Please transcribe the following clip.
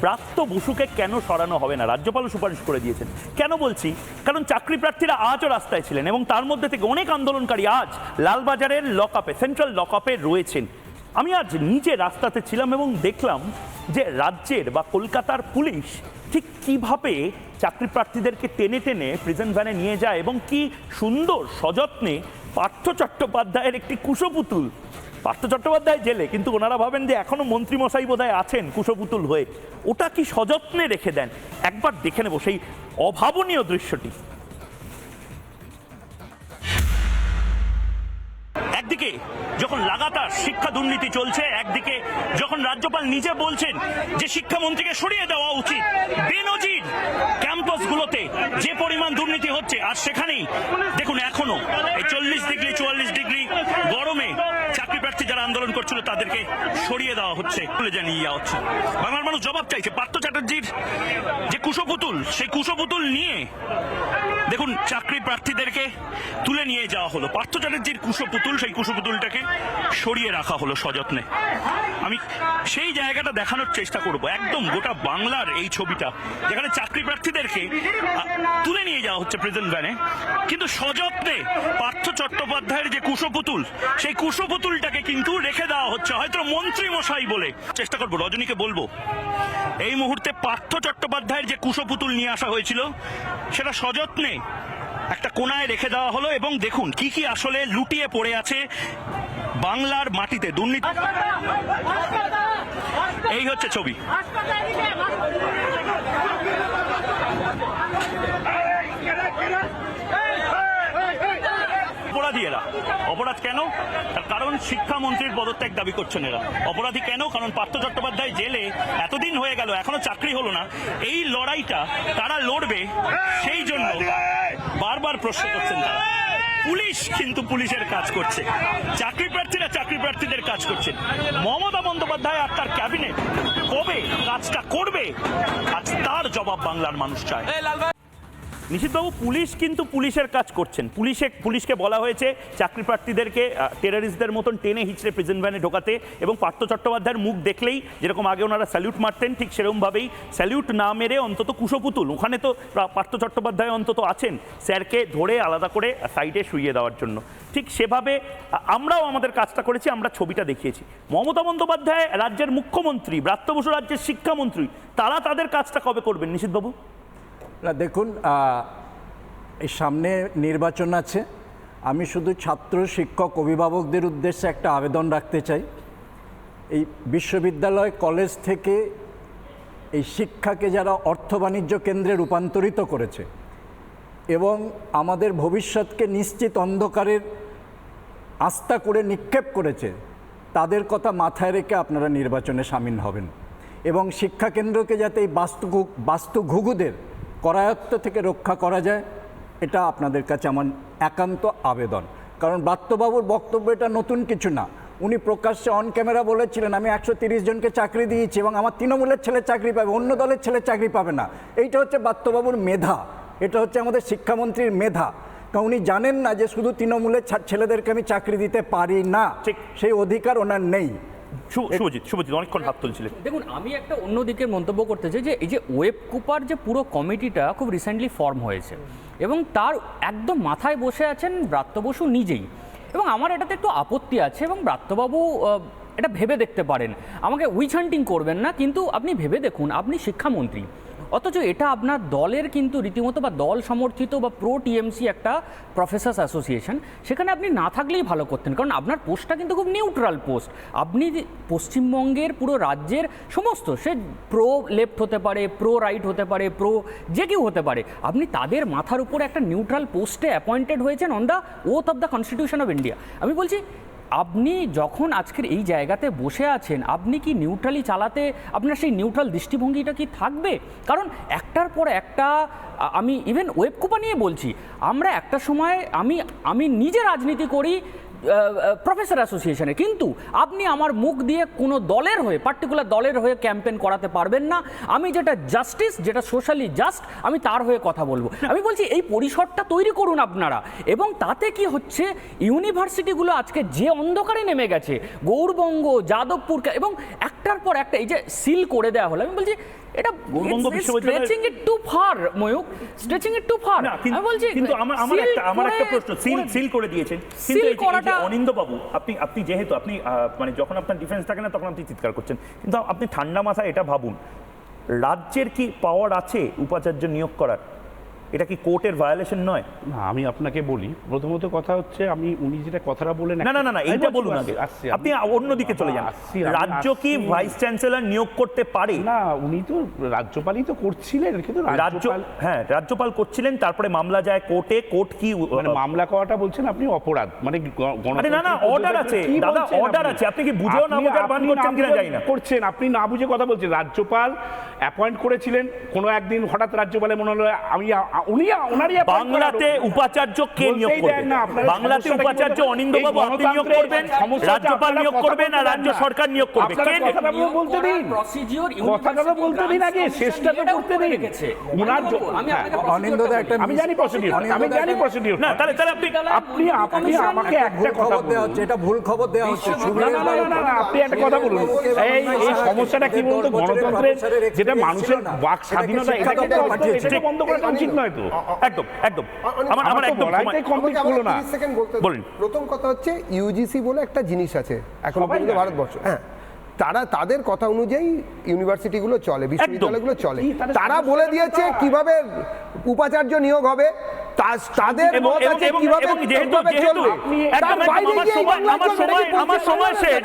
ব্রাত্য বসুকে কেন সরানো হবে না? রাজ্যপালও সুপারিশ করে দিয়েছেন। কেন বলছি? কারণ চাকরি প্রার্থীরা আজও রাস্তায় ছিলেন এবং তার মধ্যে থেকে অনেক আন্দোলনকারী আজ লালবাজারের লকআপে, সেন্ট্রাল লকআপে রয়েছেন। আমি আজ নিজে রাস্তাতে ছিলাম এবং দেখলাম যে রাজ্যের বা কলকাতার পুলিশ ঠিক কীভাবে চাকরি প্রার্থীদেরকে টেনে টেনে প্রিজন ভ্যানে নিয়ে যায় এবং কি সুন্দর সযত্নে পার্থ চট্টোপাধ্যায়ের একটি কুশপুতুল পার্থ চট্টোপাধ্যায় জেলে, কিন্তু ওনারা ভাবেন যে এখনও মন্ত্রীমশাই বোধহয় আছেন কুশপুতুল হয়ে। ওটা কি সযত্নে রেখে দেন? একবার দেখে নেব সেই অভাবনীয় দৃশ্যটি। একদিকে যখন লাগাতার শিক্ষা দুর্নীতি চলছে, একদিকে যখন রাজ্যপাল নিজে বলছেন যে শিক্ষামন্ত্রীকে সরিয়ে দেওয়া উচিত, বেনজির ক্যাম্পাসগুলোতে যে পরিমাণ দুর্নীতি হচ্ছে, আর সেখানেই, দেখুন এখনও, এই চল্লিশ ডিগ্রি, চুয়াল্লিশ ডিগ্রি গরমে যারা আন্দোলন করছিল তাদেরকে সরিয়ে দেওয়া হচ্ছে। তুলে জানিয়ে দেওয়া হচ্ছে। বাংলার মানুষ জবাব চাইছে। পার্থ চ্যাটার্জির যে কুশপুতুল, সেই কুশপুতুল নিয়ে দেখুন, চাকরি প্রার্থীদেরকে তুলে নিয়ে যাওয়া হলো। পার্থ চ্যাটার্জির কুশপুতুল, সেই কুশপুতুলটাকে সরিয়ে রাখা হলো সযত্নে। আমি সেই জায়গাটা দেখানোর চেষ্টা করব। একদম গোটা বাংলার এই ছবিটা, যেখানে চাকরি প্রার্থীদেরকে তুলে নিয়ে যাওয়া হচ্ছে প্রেজেন্ট ভ্যানে কিন্তু সযত্নে পার্থ চট্টোপাধ্যায়ের যে কুশপুতুল, সেই কুশপুতুলটাকে কিন্তু রেখে দেওয়া হচ্ছে, হয়তো মন্ত্রী মশাই বলে। চেষ্টা করব, রজনীকে বলব। এই মুহূর্তে পার্থ চট্টোপাধ্যায়ের যে কুশপুতুল নিয়ে আসা হয়েছিল, সেটা সযত্নে একটা কোনায় রেখে দেওয়া হলো এবং দেখুন কি কি আসলে লুটিয়ে পড়ে আছে বাংলার মাটিতে, দুর্নীতি এই হচ্ছে ছবি অপরাধী এরা অপরাধ কেন? তার কারণ শিক্ষামন্ত্রীর পদত্যাগ দাবি করছেন এরা। অপরাধী কেন? কারণ পার্থ চট্টোপাধ্যায় জেলে এতদিন হয়ে গেল, এখনও চাকরি হলো না। এই লড়াইটা তারা লড়বে সেই জন্য বারবার প্রশ্ন করছেন তারা। পুলিশ কিন্তু পুলিশের কাজ করছে। চাকরি প্রার্থীরা চাকরি প্রার্থীদের কাজ করছে। মমতা বন্দ্যোপাধ্যায় আর তার ক্যাবিনেট কবে কাজটা করবে? আজ তার জবাব বাংলার মানুষ চায়। নিশিতবাবু পুলিশ কিন্তু পুলিশের কাজ করছেন। পুলিশে, পুলিশকে বলা হয়েছে, চাকরি প্রার্থীদেরকে টেরারিস্টদের মতন টেনে হিচড়ে প্রেজেন্ট ভ্যানে ঢোকাতে এবং পার্থ চট্টোপাধ্যায়ের মুখ দেখলেই যেরকম আগে ওনারা স্যালিউট মারতেন, ঠিক সেরকমভাবেই স্যালিউট না মেরে অন্তত কুশপুতুল, ওখানে তো পার্থ চট্টোপাধ্যায় অন্তত আছেন, স্যারকে ধরে আলাদা করে সাইডে শুইয়ে দেওয়ার জন্য। ঠিক সেভাবে আমরাও আমাদের কাজটা করেছি, আমরা ছবিটা দেখিয়েছি। মমতা বন্দ্যোপাধ্যায় রাজ্যের মুখ্যমন্ত্রী, ব্রাত্য বসু রাজ্যের শিক্ষামন্ত্রী, তারা তাদের কাজটা কবে করবেন নিশিতবাবু না, দেখুন এই সামনে নির্বাচন আছে। আমি শুধু ছাত্র, শিক্ষক, অভিভাবকদের উদ্দেশ্যে একটা আবেদন রাখতে চাই। এই বিশ্ববিদ্যালয় কলেজ থেকে এই শিক্ষাকে যারা অর্থ বাণিজ্য কেন্দ্রে রূপান্তরিত করেছে এবং আমাদের ভবিষ্যৎকে নিশ্চিত অন্ধকারের আস্থা করে নিক্ষেপ করেছে, তাদের কথা মাথায় রেখে আপনারা নির্বাচনে সামিল হবেন এবং শিক্ষা কেন্দ্রকে যাতে এই বাস্তু বাস্তু ঘুঘুদের করায়ত্ত থেকে রক্ষা করা যায় এটা আপনাদের কাছে আমার একান্ত আবেদন। কারণ ব্রাত্যবাবুর বক্তব্য এটা নতুন কিছু না। উনি প্রকাশ্যে অন ক্যামেরা বলেছিলেন আমি একশো তিরিশ জনকে চাকরি দিয়েছি এবং আমার তৃণমূলের ছেলে চাকরি পাবে অন্য দলের ছেলে চাকরি পাবে না। এইটা হচ্ছে ব্রাত্যবাবুর মেধা। এটা হচ্ছে আমাদের শিক্ষামন্ত্রীর মেধা। কারণ উনি জানেন না যে শুধু তৃণমূলের ছেলেদেরকে আমি চাকরি দিতে পারি না। ঠিক। সেই অধিকার ওনার নেই। শুভজিৎ শুভজিৎ অনেকক্ষণ হাত তুলছিলেন। দেখুন আমি একটা অন্য দিকের মন্তব্য করতে চাই যে এই যে ওয়েব কুপার যে পুরো কমিটিটা খুব রিসেন্টলি ফর্ম হয়েছে এবং তার একদম মাথায় বসে আছেন ব্রাত্য বসু নিজেই। এবং আমার এটাতে একটু আপত্তি আছে এবং ব্রাত্যবাবু এটা ভেবে দেখতে পারেন। আমাকে উইচ হান্টিং করবেন না কিন্তু আপনি ভেবে দেখুন আপনি শিক্ষামন্ত্রী। অথচ এটা আপনার দলের কিন্তু রীতিমতো বা দল সমর্থিত বা প্রো টিএমসি একটা প্রফেসার্স অ্যাসোসিয়েশন সেখানে আপনি না থাকলেই ভালো করতেন। কারণ আপনার পোস্টটা কিন্তু খুব নিউট্রাল পোস্ট আপনি পশ্চিমবঙ্গের পুরো রাজ্যের সমস্ত, সে প্রো লেফট হতে পারে প্রো রাইট হতে পারে প্রো যে কেউ হতে পারে, আপনি তাদের মাথার উপরে একটা নিউট্রাল পোস্টে অ্যাপয়েন্টেড হয়েছেন on the oath of the constitution of India আমি বলছি আপনি যখন আজকের এই জায়গাতে বসে আছেন, আপনি কি নিউট্রালি চালাতে, আপনার সেই নিউট্রাল দৃষ্টিভঙ্গিটা কি থাকবে? কারণ একটার পর একটা আমি ইভেন ওয়েব কুপা নিয়ে বলছি, আমরা একটা সময় আমি আমি নিজে রাজনীতি করি প্রফেসর অ্যাসোসিয়েশনে কিন্তু আপনি আমার মুখ দিয়ে কোনো দলের হয়ে পার্টিকুলার দলের হয়ে ক্যাম্পেন করাতে পারবেন না। আমি যেটা জাস্টিস যেটা সোশ্যালি জাস্ট আমি তার হয়ে কথা বলব। আমি বলছি, এই পরিসরটা তৈরি করুন আপনারা। এবং তাতে কি হচ্ছে ইউনিভার্সিটিগুলো আজকে যে অন্ধকারে নেমে গেছে, গৌরবঙ্গ, যাদবপুর এবং একটার পর একটা এই যে সিল করে দেওয়া হলো আমি বলছি এটা stretching it too far Mayukh stretching it too far আমি বলছি কিন্তু আমার আমার একটা আমার একটা প্রশ্ন সিল সিল করে দিয়েছেন। Seal কিন্তু এই যে- করাটা- অনিন্দ বাবু আপনি আপনি যেহেতু আপনি মানে যখন আপনার ডিফেন্স থাকে না তখন আপনি চিৎকার করছেন। কিন্তু আপনি ঠান্ডা মাথায় এটা ভাবুন রাজ্যের কি পাওয়ার আছে উপাচার্য নিয়োগ করার? এটা কি কোর্টের ভায়োলেশন নয়? না আমি আপনাকে বলি প্রথমত কথা হচ্ছে আমি উনি যেটা কথাটা বলেন না না না না এইটা বলুন আগে। আপনি অন্যদিকে চলে যান। রাজ্য কি ভাইস চ্যান্সেলর নিয়োগ করতে পারে? না উনি তো রাজ্যপালই তো করছিলেন কিন্তু রাজ্য হ্যাঁ রাজ্যপাল করছিলেন তারপরে মামলা যায় কোর্টে কোর্ট কি মানে মামলা করাটা বলছেন আপনি অপরাধ মানে আরে না, না, অর্ডার আছে। দাদা, অর্ডার আছে। আপনি কি বুঝেও না ভান আপনি করছেন না কিনা বুঝে জানি না। করছেন আপনি না বুঝে কথা বলছেন। রাজ্যপাল অ্যাপয়েন্ট করেছিলেন কোনো একদিন হঠাৎ রাজ্যপালে মনে হলো আমি উনি ওনারই বাংলাতে উপাচার্য কে নিয়োগ করবেন। বাংলাতে উপাচার্য বলতে- অনিন্দবাবু আপনি নিয়োগ করবেন রাজ্যপাল নিয়োগ করবেন আর রাজ্য সরকার নিয়োগ করবে কে কথাটা বলতে দিন। কথাটা বলতে দিন আগে শেষটা তো করতে দিন। procedure অনিন্দদা টা একটা আমি জানি প্রসিডিউর আমি জানি প্রসিডিউর না তাহলে তাহলে আপনি আপনি আপনি আমাকে একটা কথা খবর দেওয়া হচ্ছে এটা ভুল খবর দেওয়া হচ্ছে না না না না, আপনি একটা কথা বলুন। এই এই সমস্যাটা কি বলতো গণতন্ত্রের যেটা মানুষের বাক স্বাধীনতা এটাকে এটাকে বন্ধ করাটা উচিত নয় তো? একদম একদম। আমার আমার একদম কমপ্লিট হলো না। সেকেন্ড বলতে বলুন। প্রথম কথা হচ্ছে ইউজিসি বলে একটা জিনিস আছে এখন পর্যন্ত ভারতবর্ষ। হ্যাঁ তারা তাদের কথা অনুযায়ী ইউনিভার্সিটিগুলো চলে বিশ্ববিদ্যালয়গুলো চলে। তারা বলে দিয়েছে কীভাবে উপাচার্য নিয়োগ হবে তাদের মত আছে কীভাবে যেহেতু চলবে তার বাইরে গিয়ে এই সময় বাংলার আমার সময় আমার সময় শেষ